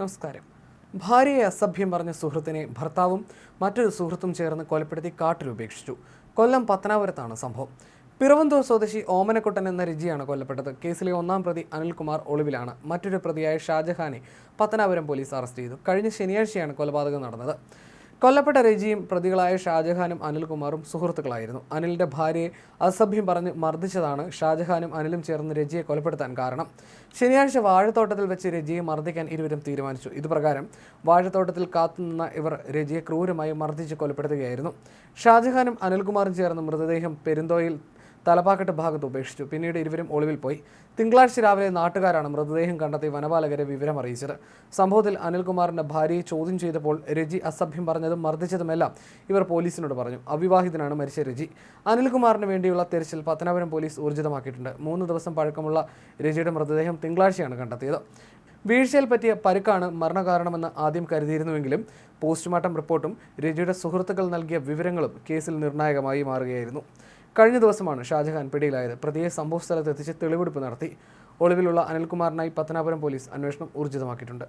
നമസ്കാരം. ഭാര്യയെ അസഭ്യം പറഞ്ഞ സുഹൃത്തിനെ ഭർത്താവും മറ്റൊരു സുഹൃത്തും ചേർന്ന് കൊലപ്പെടുത്തി കാട്ടിൽ ഉപേക്ഷിച്ചു. കൊല്ലം പത്തനാപുരത്താണ് സംഭവം. പിറവന്തൂർ സ്വദേശി ഓമനക്കുട്ടൻ എന്ന രജിയാണ് കൊല്ലപ്പെട്ടത്. കേസിലെ ഒന്നാം പ്രതി അനിൽകുമാർ ഒളിവിലാണ്. മറ്റൊരു പ്രതിയായ ഷാജഹാനെ പത്തനാപുരം പോലീസ് അറസ്റ്റ് ചെയ്തു. കഴിഞ്ഞ ശനിയാഴ്ചയാണ് കൊലപാതകം നടന്നത്. കൊല്ലപ്പെട്ട രജിയും പ്രതികളായ ഷാജഹാനും അനിൽകുമാറും സുഹൃത്തുക്കളായിരുന്നു. അനിലിന്റെ ഭാര്യയെ അസഭ്യം പറഞ്ഞ് മർദ്ദിച്ചതാണ് ഷാജഹാനും അനിലും ചേർന്ന് രജിയെ കൊലപ്പെടുത്താൻ കാരണം. ശനിയാഴ്ച വാഴത്തോട്ടത്തിൽ വെച്ച് രജിയെ മർദ്ദിക്കാൻ ഇരുവരും തീരുമാനിച്ചു. ഇതുപ്രകാരം വാഴത്തോട്ടത്തിൽ കാത്തുനിന്ന ഇവർ രജിയെ ക്രൂരമായി മർദ്ദിച്ച് കൊലപ്പെടുത്തുകയായിരുന്നു. ഷാജഹാനും അനിൽകുമാറും ചേർന്ന് മൃതദേഹം പെരുന്തോയിൽ തലപ്പാക്കെട്ട് ഭാഗത്ത് ഉപേക്ഷിച്ചു. പിന്നീട് ഇരുവരും ഒളിവിൽ പോയി. തിങ്കളാഴ്ച രാവിലെ നാട്ടുകാരാണ് മൃതദേഹം കണ്ടെത്തി വനപാലകരെ വിവരം അറിയിച്ചത്. സംഭവത്തിൽ അനിൽകുമാറിന്റെ ഭാര്യയെ ചോദ്യം ചെയ്തപ്പോൾ രജി അസഭ്യം പറഞ്ഞതും മർദ്ദിച്ചതുമെല്ലാം ഇവർ പോലീസിനോട് പറഞ്ഞു. അവിവാഹിതനാണ് മരിച്ച രജി. അനിൽകുമാറിന് വേണ്ടിയുള്ള തെരച്ചിൽ പത്തനാപുരം പോലീസ് ഊർജിതമാക്കിയിട്ടുണ്ട് മൂന്ന് ദിവസം പഴക്കമുള്ള രജിയുടെ മൃതദേഹം തിങ്കളാഴ്ചയാണ് കണ്ടെത്തിയത്. വീഴ്ചയിൽ പറ്റിയ പരുക്കാണ് മരണകാരണമെന്ന് ആദ്യം കരുതിയിരുന്നുവെങ്കിലും പോസ്റ്റ്മോർട്ടം റിപ്പോർട്ടും രജിയുടെ സുഹൃത്തുക്കൾ നൽകിയ വിവരങ്ങളും കേസിൽ നിർണായകമായി മാറുകയായിരുന്നു. കഴിഞ്ഞ ദിവസമാണ് ഷാജഹാൻ പിടിയിലായത്. പ്രതിയെ സംഭവസ്ഥലത്തെത്തിച്ച് തെളിവെടുപ്പ് നടത്തി. ഒളിവിലുള്ള അനിൽകുമാറിനായി പത്തനാപുരം പോലീസ് അന്വേഷണം ഊർജിതമാക്കിയിട്ടുണ്ട്.